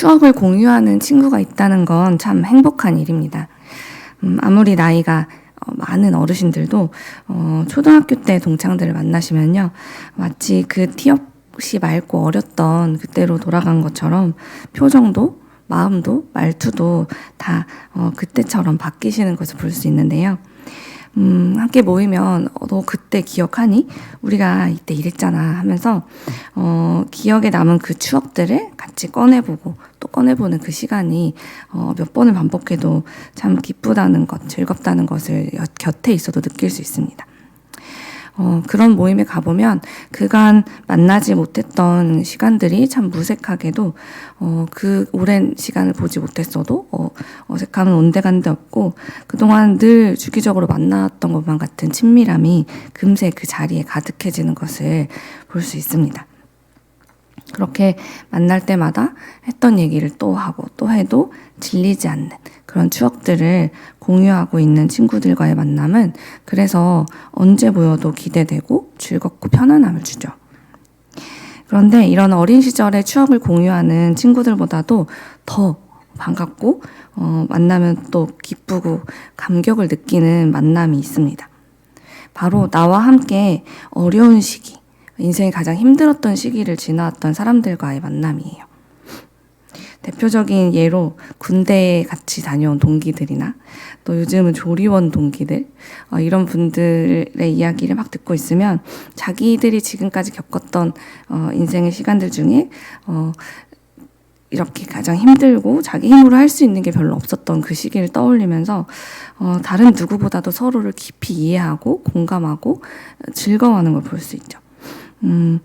추억을 공유하는 친구가 있다는 건 참 행복한 일입니다. 음, 아무리 나이가 어, 많은 어르신들도 어, 초등학교 때 동창들을 만나시면요. 마치 그 티 없이 맑고 어렸던 그때로 돌아간 것처럼 표정도 마음도 말투도 다 어, 그때처럼 바뀌시는 것을 볼 수 있는데요. 음, 함께 모이면 어, 너 그때 기억하니? 우리가 이때 이랬잖아 하면서 어, 기억에 남은 그 추억들을 같이 꺼내보고 또 꺼내보는 그 시간이 어, 몇 번을 반복해도 참 기쁘다는 것, 즐겁다는 것을 여- 곁에 있어도 느낄 수 있습니다. 어, 그런 모임에 가보면 그간 만나지 못했던 시간들이 참 무색하게도 어, 그 오랜 시간을 보지 못했어도 어, 어색함은 온데간데 없고 그동안 늘 주기적으로 만났던 것만 같은 친밀함이 금세 그 자리에 가득해지는 것을 볼 수 있습니다. 그렇게 만날 때마다 했던 얘기를 또 하고 또 해도 질리지 않는 그런 추억들을 공유하고 있는 친구들과의 만남은 그래서 언제 보여도 기대되고 즐겁고 편안함을 주죠. 그런데 이런 어린 시절의 추억을 공유하는 친구들보다도 더 반갑고 어, 만나면 또 기쁘고 감격을 느끼는 만남이 있습니다. 바로 나와 함께 어려운 시기, 인생이 가장 힘들었던 시기를 지나왔던 사람들과의 만남이에요. 대표적인 예로 군대에 같이 다녀온 동기들이나 또 요즘은 조리원 동기들 어, 이런 분들의 이야기를 막 듣고 있으면 자기들이 지금까지 겪었던 어, 인생의 시간들 중에 어, 이렇게 가장 힘들고 자기 힘으로 할 수 있는 게 별로 없었던 그 시기를 떠올리면서 어, 다른 누구보다도 서로를 깊이 이해하고 공감하고 즐거워하는 걸 볼 수 있죠. 음,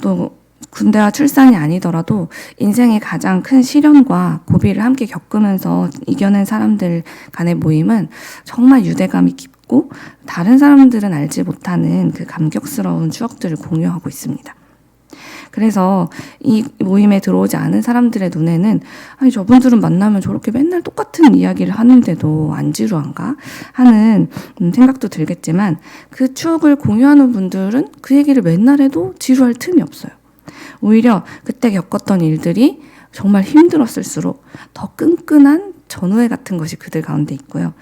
또 군대와 출산이 아니더라도 인생의 가장 큰 시련과 고비를 함께 겪으면서 이겨낸 사람들 간의 모임은 정말 유대감이 깊고 다른 사람들은 알지 못하는 그 감격스러운 추억들을 공유하고 있습니다. 그래서 이 모임에 들어오지 않은 사람들의 눈에는 아니 저분들은 만나면 저렇게 맨날 똑같은 이야기를 하는데도 안 지루한가 하는 음, 생각도 들겠지만 그 추억을 공유하는 분들은 그 얘기를 맨날 해도 지루할 틈이 없어요. 오히려 그때 겪었던 일들이 정말 힘들었을수록 더 끈끈한 전우회 같은 것이 그들 가운데 있고요.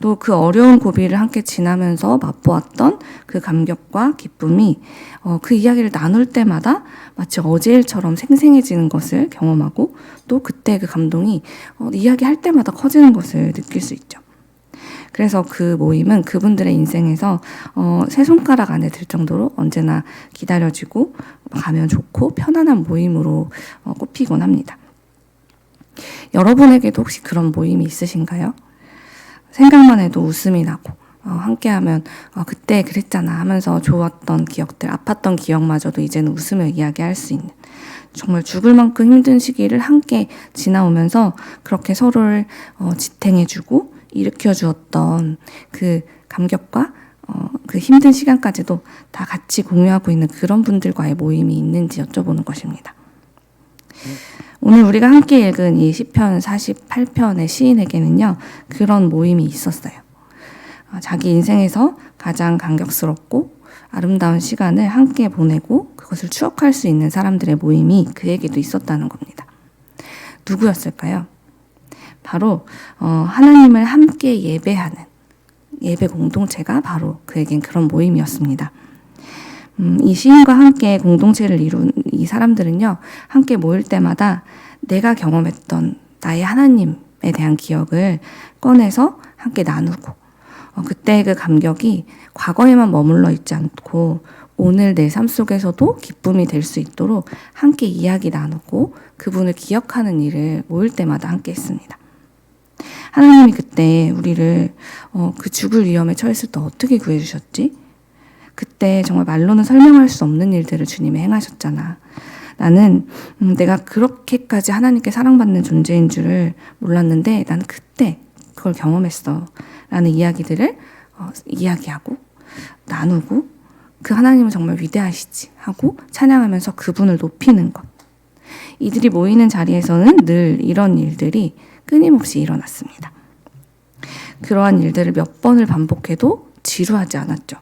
또 그 어려운 고비를 함께 지나면서 맛보았던 그 감격과 기쁨이 어, 그 이야기를 나눌 때마다 마치 어제 일처럼 생생해지는 것을 경험하고 또 그때 그 감동이 어, 이야기할 때마다 커지는 것을 느낄 수 있죠. 그래서 그 모임은 그분들의 인생에서 어, 세 손가락 안에 들 정도로 언제나 기다려지고 가면 좋고 편안한 모임으로 어, 꼽히곤 합니다. 여러분에게도 혹시 그런 모임이 있으신가요? 생각만 해도 웃음이 나고 어, 함께하면 어, 그때 그랬잖아 하면서 좋았던 기억들, 아팠던 기억마저도 이제는 웃으며 이야기할 수 있는 정말 죽을 만큼 힘든 시기를 함께 지나오면서 그렇게 서로를 어, 지탱해주고 일으켜 주었던 그 감격과 어, 그 힘든 시간까지도 다 같이 공유하고 있는 그런 분들과의 모임이 있는지 여쭤보는 것입니다. 오늘 우리가 함께 읽은 이 시편 48편의 시인에게는요, 그런 모임이 있었어요. 어, 자기 인생에서 가장 감격스럽고 아름다운 시간을 함께 보내고 그것을 추억할 수 있는 사람들의 모임이 그에게도 있었다는 겁니다. 누구였을까요? 바로 어, 하나님을 함께 예배하는 예배 공동체가 바로 그에겐 그런 모임이었습니다. 음, 이 시인과 함께 공동체를 이룬 이 사람들은요, 함께 모일 때마다 내가 경험했던 나의 하나님에 대한 기억을 꺼내서 함께 나누고, 어, 그때 그 감격이 과거에만 머물러 있지 않고 오늘 내 삶 속에서도 기쁨이 될 수 있도록 함께 이야기 나누고 그분을 기억하는 일을 모일 때마다 함께 했습니다. 하나님이 그때 우리를 어, 그 죽을 위험에 처했을 때 어떻게 구해주셨지? 그때 정말 말로는 설명할 수 없는 일들을 주님이 행하셨잖아. 나는 음, 내가 그렇게까지 하나님께 사랑받는 존재인 줄을 몰랐는데 나는 그때 그걸 경험했어. 라는 이야기들을 어, 이야기하고 나누고 그 하나님은 정말 위대하시지 하고 찬양하면서 그분을 높이는 것. 이들이 모이는 자리에서는 늘 이런 일들이 끊임없이 일어났습니다. 그러한 일들을 몇 번을 반복해도 지루하지 않았죠.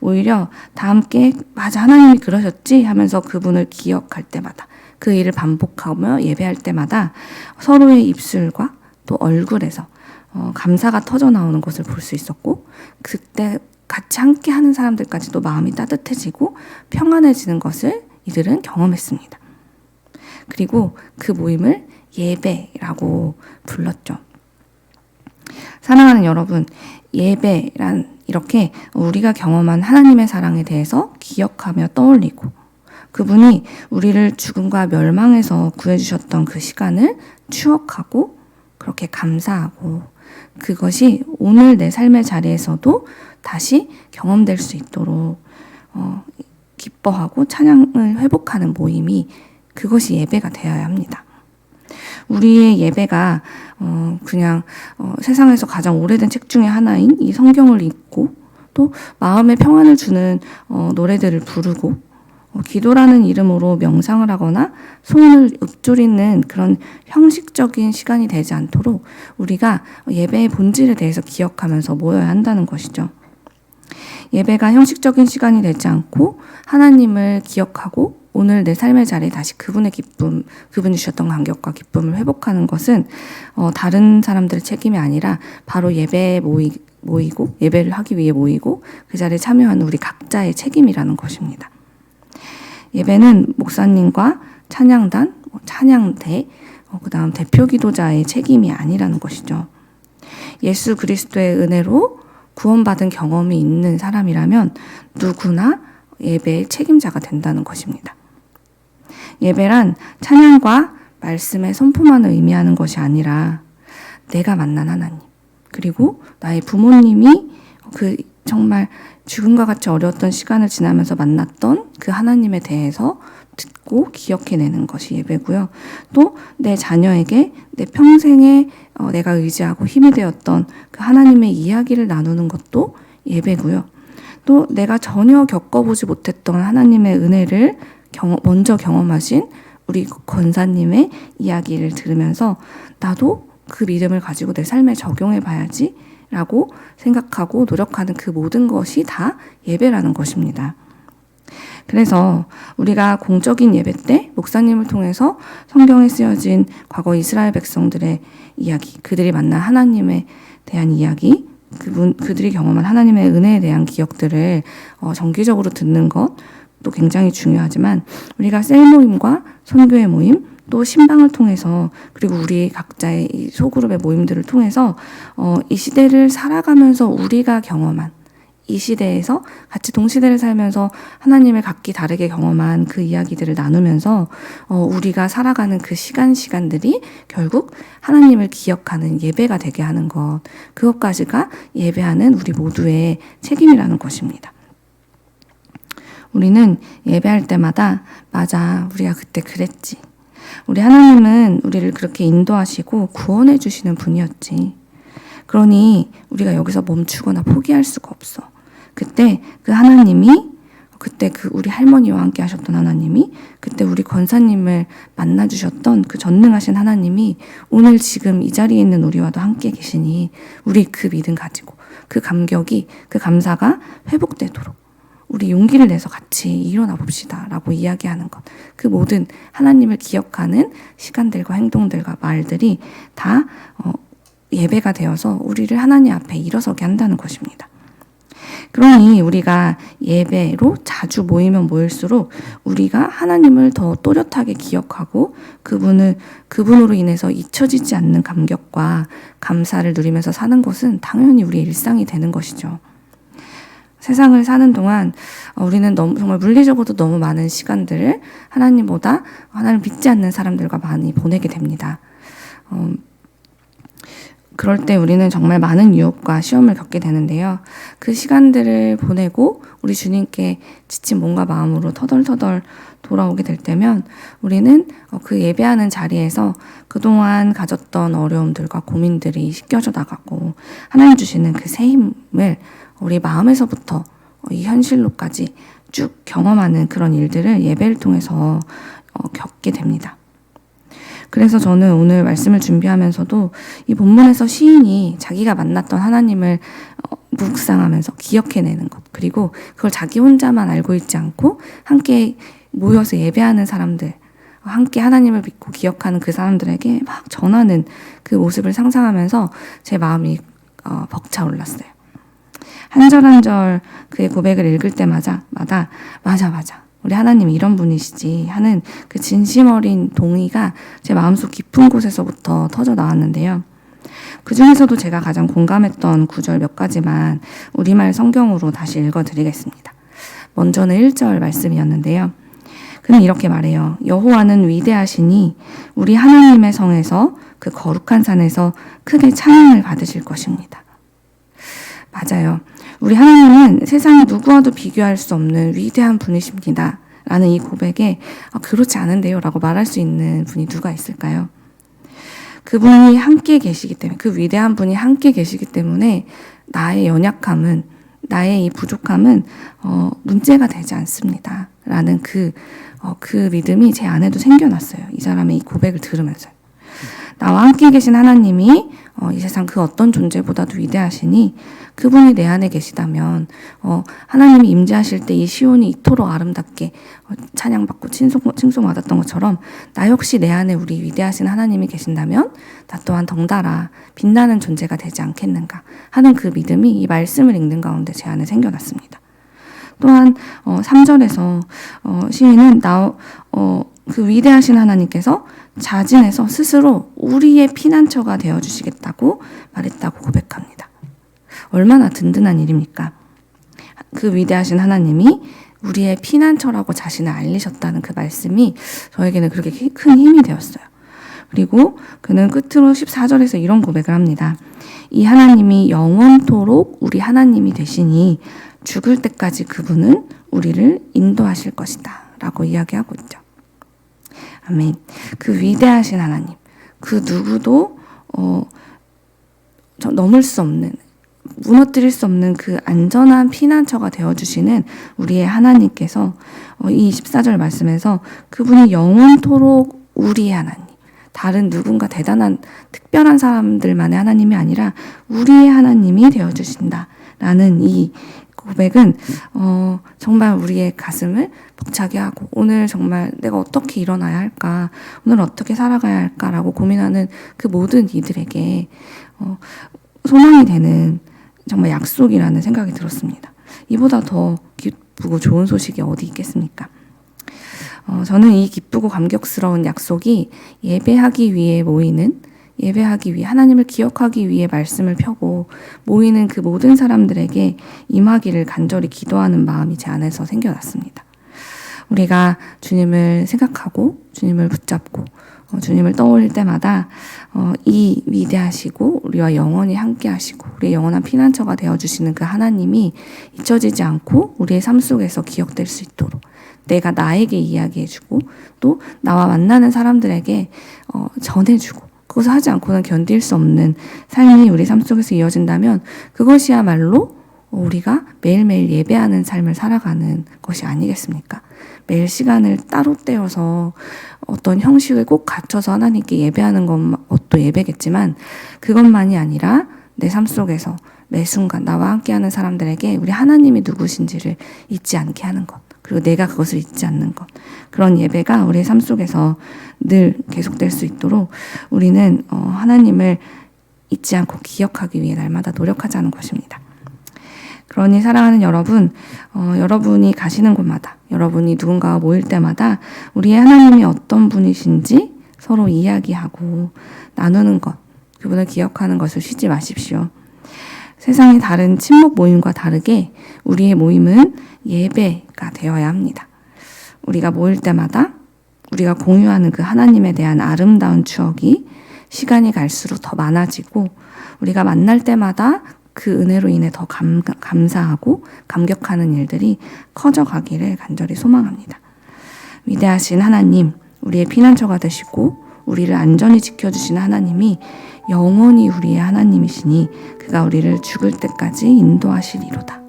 오히려 다 함께 맞아 하나님이 그러셨지 하면서 그분을 기억할 때마다 그 일을 반복하며 예배할 때마다 서로의 입술과 또 얼굴에서 어, 감사가 터져 나오는 것을 볼 수 있었고 그때 같이 함께 하는 사람들까지도 마음이 따뜻해지고 평안해지는 것을 이들은 경험했습니다. 그리고 그 모임을 예배라고 불렀죠. 사랑하는 여러분, 예배란 이렇게 우리가 경험한 하나님의 사랑에 대해서 기억하며 떠올리고 그분이 우리를 죽음과 멸망에서 구해주셨던 그 시간을 추억하고 그렇게 감사하고 그것이 오늘 내 삶의 자리에서도 다시 경험될 수 있도록 어, 기뻐하고 찬양을 회복하는 모임이 그것이 예배가 되어야 합니다. 우리의 예배가 어, 그냥 어, 세상에서 가장 오래된 책 중에 하나인 이 성경을 읽고 또 마음의 평안을 주는 어, 노래들을 부르고 어, 기도라는 이름으로 명상을 하거나 소원을 읊조리는 그런 형식적인 시간이 되지 않도록 우리가 예배의 본질에 대해서 기억하면서 모여야 한다는 것이죠. 예배가 형식적인 시간이 되지 않고 하나님을 기억하고 오늘 내 삶의 자리에 다시 그분의 기쁨, 그분이 주셨던 감격과 기쁨을 회복하는 것은 어, 다른 사람들의 책임이 아니라 바로 예배에 모이, 모이고 예배를 하기 위해 모이고 그 자리에 참여하는 우리 각자의 책임이라는 것입니다. 예배는 목사님과 찬양단, 뭐 찬양대, 어, 그 다음 대표 기도자의 책임이 아니라는 것이죠. 예수 그리스도의 은혜로 구원받은 경험이 있는 사람이라면 누구나 예배의 책임자가 된다는 것입니다. 예배란 찬양과 말씀의 선포만을 의미하는 것이 아니라 내가 만난 하나님, 그리고 나의 부모님이 그 정말 죽음과 같이 어려웠던 시간을 지나면서 만났던 그 하나님에 대해서 듣고 기억해내는 것이 예배고요. 또 내 자녀에게 내 평생에 어, 내가 의지하고 힘이 되었던 그 하나님의 이야기를 나누는 것도 예배고요. 또 내가 전혀 겪어보지 못했던 하나님의 은혜를 경험, 먼저 경험하신 우리 권사님의 이야기를 들으면서 나도 그 믿음을 가지고 내 삶에 적용해 봐야지 라고 생각하고 노력하는 그 모든 것이 다 예배라는 것입니다. 그래서 우리가 공적인 예배 때 목사님을 통해서 성경에 쓰여진 과거 이스라엘 백성들의 이야기, 그들이 만난 하나님에 대한 이야기, 그분, 그들이 경험한 하나님의 은혜에 대한 기억들을 어, 정기적으로 듣는 것도 굉장히 중요하지만 우리가 셀 모임과 선교의 모임, 또 신방을 통해서 그리고 우리 각자의 이 소그룹의 모임들을 통해서 어, 이 시대를 살아가면서 우리가 경험한 이 시대에서 같이 동시대를 살면서 하나님을 각기 다르게 경험한 그 이야기들을 나누면서 어, 우리가 살아가는 그 시간 시간들이 결국 하나님을 기억하는 예배가 되게 하는 것 그것까지가 예배하는 우리 모두의 책임이라는 것입니다. 우리는 예배할 때마다 맞아 우리가 그때 그랬지 우리 하나님은 우리를 그렇게 인도하시고 구원해 주시는 분이었지. 그러니 우리가 여기서 멈추거나 포기할 수가 없어. 그때 그 하나님이 그때 그 우리 할머니와 함께 하셨던 하나님이 그때 우리 권사님을 만나 주셨던 그 전능하신 하나님이 오늘 지금 이 자리에 있는 우리와도 함께 계시니 우리 그 믿음 가지고 그 감격이 그 감사가 회복되도록 우리 용기를 내서 같이 일어나 봅시다. 라고 이야기하는 것. 그 모든 하나님을 기억하는 시간들과 행동들과 말들이 다 어, 예배가 되어서 우리를 하나님 앞에 일어서게 한다는 것입니다. 그러니 우리가 예배로 자주 모이면 모일수록 우리가 하나님을 더 또렷하게 기억하고 그분을 그분으로 인해서 잊혀지지 않는 감격과 감사를 누리면서 사는 것은 당연히 우리의 일상이 되는 것이죠. 세상을 사는 동안 어, 우리는 너무 정말 물리적으로도 너무 많은 시간들을 하나님보다 하나님 믿지 않는 사람들과 많이 보내게 됩니다. 어, 그럴 때 우리는 정말 많은 유혹과 시험을 겪게 되는데요. 그 시간들을 보내고 우리 주님께 지친 몸과 마음으로 터덜터덜 돌아오게 될 때면 우리는 어, 그 예배하는 자리에서 그동안 가졌던 어려움들과 고민들이 씻겨져 나가고 하나님 주시는 그 새 힘을 우리 마음에서부터 이 현실로까지 쭉 경험하는 그런 일들을 예배를 통해서 어, 겪게 됩니다. 그래서 저는 오늘 말씀을 준비하면서도 이 본문에서 시인이 자기가 만났던 하나님을 어, 묵상하면서 기억해내는 것, 그리고 그걸 자기 혼자만 알고 있지 않고 함께 모여서 예배하는 사람들, 함께 하나님을 믿고 기억하는 그 사람들에게 막 전하는 그 모습을 상상하면서 제 마음이 어, 벅차올랐어요. 한 절 한 절 그의 고백을 읽을 때마다 마다 맞아 맞아 우리 하나님 이런 분이시지 하는 그 진심 어린 동의가 제 마음속 깊은 곳에서부터 터져 나왔는데요. 그 중에서도 제가 가장 공감했던 구절 몇 가지만 우리말 성경으로 다시 읽어드리겠습니다. 먼저는 1절 말씀이었는데요. 그는 이렇게 말해요. 여호와는 위대하시니 우리 하나님의 성에서 그 거룩한 산에서 크게 찬양을 받으실 것입니다. 맞아요. 우리 하나님은 세상 누구와도 비교할 수 없는 위대한 분이십니다. 라는 이 고백에 아, 그렇지 않은데요. 라고 말할 수 있는 분이 누가 있을까요? 그분이 함께 계시기 때문에, 그 위대한 분이 함께 계시기 때문에 나의 연약함은, 나의 이 부족함은, 어, 문제가 되지 않습니다. 라는 그, 어, 그 믿음이 제 안에도 생겨났어요. 이 사람의 이 고백을 들으면서. 나와 함께 계신 하나님이 어, 이 세상 그 어떤 존재보다도 위대하시니 그분이 내 안에 계시다면 어, 하나님이 임재하실 때 이 시온이 이토록 아름답게 어, 찬양받고 칭송, 칭송받았던 것처럼 나 역시 내 안에 우리 위대하신 하나님이 계신다면 나 또한 덩달아 빛나는 존재가 되지 않겠는가 하는 그 믿음이 이 말씀을 읽는 가운데 제 안에 생겨났습니다. 또한 어, 3절에서 어, 시인은 나, 어, 그 위대하신 하나님께서 자진해서 스스로 우리의 피난처가 되어 주시겠다고 말했다고 고백합니다. 얼마나 든든한 일입니까? 그 위대하신 하나님이 우리의 피난처라고 자신을 알리셨다는 그 말씀이 저에게는 그렇게 큰 힘이 되었어요. 그리고 그는 끝으로 14절에서 이런 고백을 합니다. 이 하나님이 영원토록 우리 하나님이 되시니 죽을 때까지 그분은 우리를 인도하실 것이다. 라고 이야기하고 있죠. 아멘. 그 위대하신 하나님, 그 누구도 어, 넘을 수 없는 무너뜨릴 수 없는 그 안전한 피난처가 되어주시는 우리의 하나님께서 어, 이 24절 말씀에서 그분이 영원토록 우리의 하나님, 다른 누군가 대단한 특별한 사람들만의 하나님이 아니라 우리의 하나님이 되어주신다. 라는 이 고백은 어, 정말 우리의 가슴을 벅차게 하고 오늘 정말 내가 어떻게 일어나야 할까 오늘 어떻게 살아가야 할까라고 고민하는 그 모든 이들에게 어, 소망이 되는 정말 약속이라는 생각이 들었습니다. 이보다 더 기쁘고 좋은 소식이 어디 있겠습니까? 어, 저는 이 기쁘고 감격스러운 약속이 예배하기 위해 모이는 예배하기 위해 하나님을 기억하기 위해 말씀을 펴고 모이는 그 모든 사람들에게 임하기를 간절히 기도하는 마음이 제 안에서 생겨났습니다. 우리가 주님을 생각하고 주님을 붙잡고 어, 주님을 떠올릴 때마다 어, 이 위대하시고 우리와 영원히 함께하시고 우리의 영원한 피난처가 되어 주시는 그 하나님이 잊혀지지 않고 우리의 삶 속에서 기억될 수 있도록 내가 나에게 이야기해주고 또 나와 만나는 사람들에게 어, 전해주고 그것을 하지 않고는 견딜 수 없는 삶이 우리 삶 속에서 이어진다면 그것이야말로 우리가 매일매일 예배하는 삶을 살아가는 것이 아니겠습니까? 매일 시간을 따로 떼어서 어떤 형식을 꼭 갖춰서 하나님께 예배하는 것도 예배겠지만 그것만이 아니라 내 삶 속에서 매 순간 나와 함께하는 사람들에게 우리 하나님이 누구신지를 잊지 않게 하는 것. 그리고 내가 그것을 잊지 않는 것. 그런 예배가 우리의 삶 속에서 늘 계속될 수 있도록 우리는 어, 하나님을 잊지 않고 기억하기 위해 날마다 노력하자는 것입니다. 그러니 사랑하는 여러분, 어, 여러분이 가시는 곳마다, 여러분이 누군가와 모일 때마다 우리의 하나님이 어떤 분이신지 서로 이야기하고 나누는 것, 그분을 기억하는 것을 쉬지 마십시오. 세상의 다른 친목 모임과 다르게 우리의 모임은 예배가 되어야 합니다. 우리가 모일 때마다 우리가 공유하는 그 하나님에 대한 아름다운 추억이 시간이 갈수록 더 많아지고 우리가 만날 때마다 그 은혜로 인해 더 감, 감사하고 감격하는 일들이 커져가기를 간절히 소망합니다. 위대하신 하나님, 우리의 피난처가 되시고 우리를 안전히 지켜주시는 하나님이 영원히 우리의 하나님이시니 그가 우리를 죽을 때까지 인도하시리로다.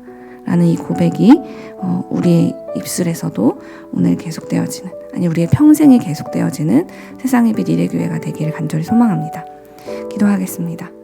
라는 이 고백이 어, 우리의 입술에서도 오늘 계속되어지는 아니 우리의 평생에 계속되어지는 세상의 빛 이래교회가 되기를 간절히 소망합니다. 기도하겠습니다.